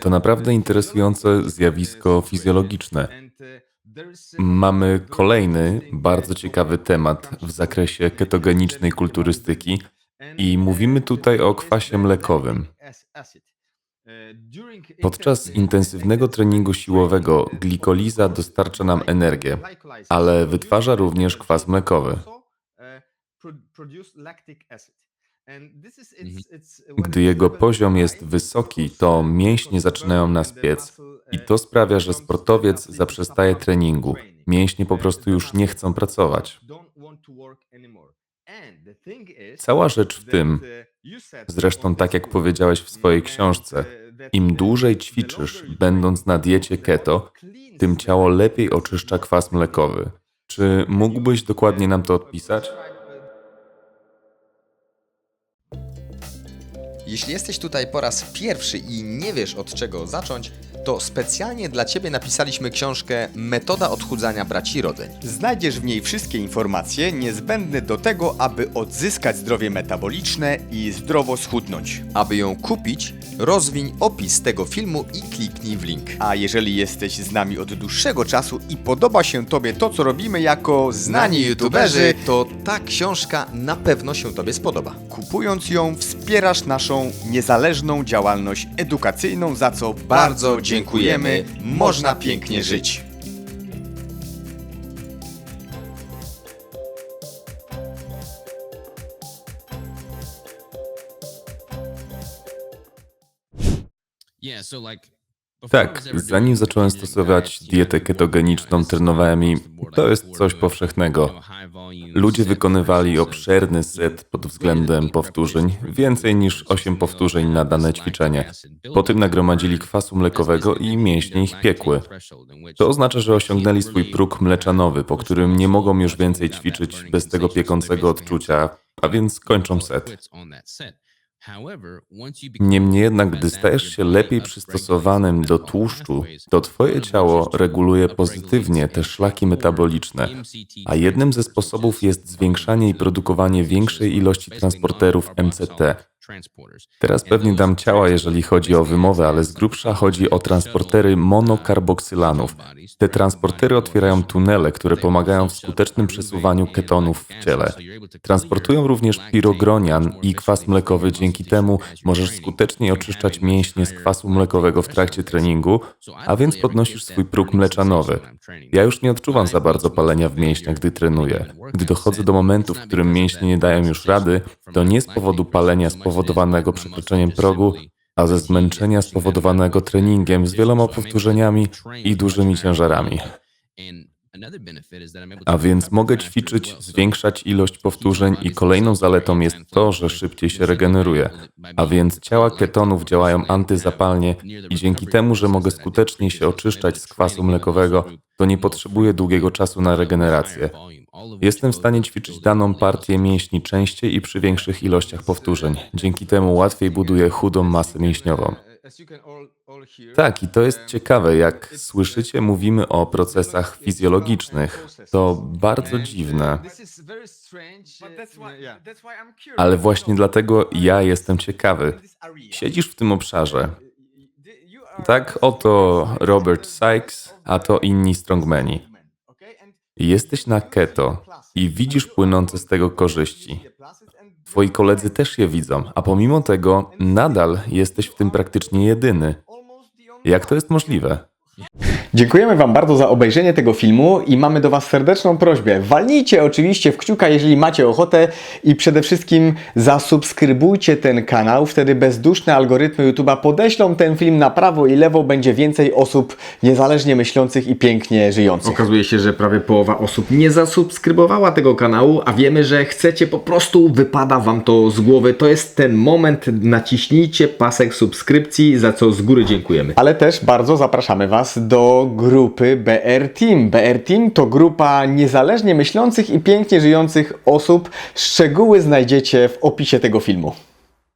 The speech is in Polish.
To naprawdę interesujące zjawisko fizjologiczne. Mamy kolejny bardzo ciekawy temat w zakresie ketogenicznej kulturystyki i mówimy tutaj o kwasie mlekowym. Podczas intensywnego treningu siłowego glikoliza dostarcza nam energię, ale wytwarza również kwas mlekowy. Gdy jego poziom jest wysoki, to mięśnie zaczynają nas piec i to sprawia, że sportowiec zaprzestaje treningu. Mięśnie po prostu już nie chcą pracować. Cała rzecz w tym, zresztą tak jak powiedziałeś w swojej książce, im dłużej ćwiczysz, będąc na diecie keto, tym ciało lepiej oczyszcza kwas mlekowy. Czy mógłbyś dokładnie nam to odpisać? Jeśli jesteś tutaj po raz pierwszy i nie wiesz od czego zacząć, to specjalnie dla Ciebie napisaliśmy książkę Metoda odchudzania braci Rodzeń. Znajdziesz w niej wszystkie informacje niezbędne do tego, aby odzyskać zdrowie metaboliczne i zdrowo schudnąć. Aby ją kupić, rozwiń opis tego filmu i kliknij w link. A jeżeli jesteś z nami od dłuższego czasu i podoba się Tobie to, co robimy jako Znani youtuberzy, to ta książka na pewno się Tobie spodoba. kupując ją wspierasz naszą niezależną działalność edukacyjną, za co Bardzo dziękujemy. Można pięknie żyć. Tak, zanim zacząłem stosować dietę ketogeniczną, trenowałem i to jest coś powszechnego. Ludzie wykonywali obszerny set pod względem powtórzeń, więcej niż 8 powtórzeń na dane ćwiczenie. Po tym nagromadzili kwasu mlekowego i mięśnie ich piekły. To oznacza, że osiągnęli swój próg mleczanowy, po którym nie mogą już więcej ćwiczyć bez tego piekącego odczucia, a więc kończą set. Niemniej jednak, gdy stajesz się lepiej przystosowanym do tłuszczu, to twoje ciało reguluje pozytywnie te szlaki metaboliczne, a jednym ze sposobów jest zwiększanie i produkowanie większej ilości transporterów MCT. Teraz pewnie dam ciała, jeżeli chodzi o wymowę, ale z grubsza chodzi o transportery monokarboksylanów. Te transportery otwierają tunele, które pomagają w skutecznym przesuwaniu ketonów w ciele. Transportują również pirogronian i kwas mlekowy, dzięki temu możesz skuteczniej oczyszczać mięśnie z kwasu mlekowego w trakcie treningu, a więc podnosisz swój próg mleczanowy. Ja już nie odczuwam za bardzo palenia w mięśniach, gdy trenuję. Gdy dochodzę do momentu, w którym mięśnie nie dają już rady, to nie z powodu palenia spowodowanego przekroczeniem progu, a ze zmęczenia spowodowanego treningiem z wieloma powtórzeniami i dużymi ciężarami. A więc mogę ćwiczyć, zwiększać ilość powtórzeń i kolejną zaletą jest to, że szybciej się regeneruję. A więc ciała ketonów działają antyzapalnie i dzięki temu, że mogę skutecznie się oczyszczać z kwasu mlekowego, to nie potrzebuję długiego czasu na regenerację. Jestem w stanie ćwiczyć daną partię mięśni częściej i przy większych ilościach powtórzeń. Dzięki temu łatwiej buduję chudą masę mięśniową. Tak, i to jest ciekawe, jak słyszycie, mówimy o procesach fizjologicznych. To bardzo dziwne. Ale właśnie dlatego ja jestem ciekawy. Siedzisz w tym obszarze. Tak, oto Robert Sykes, a to inni strongmeni. Jesteś na keto i widzisz płynące z tego korzyści. Twoi koledzy też je widzą, a pomimo tego nadal jesteś w tym praktycznie jedyny. Jak to jest możliwe? Dziękujemy Wam bardzo za obejrzenie tego filmu i mamy do Was serdeczną prośbę. Walnijcie oczywiście w kciuka, jeżeli macie ochotę i przede wszystkim zasubskrybujcie ten kanał. Wtedy bezduszne algorytmy YouTube'a podeślą ten film na prawo i lewo. Będzie więcej osób niezależnie myślących i pięknie żyjących. Okazuje się, że prawie połowa osób nie zasubskrybowała tego kanału, a wiemy, że chcecie po prostu, wypada Wam to z głowy. To jest ten moment, naciśnijcie pasek subskrypcji, za co z góry dziękujemy. Ale też bardzo zapraszamy Do grupy BR Team. BR Team to grupa niezależnie myślących i pięknie żyjących osób. Szczegóły znajdziecie w opisie tego filmu.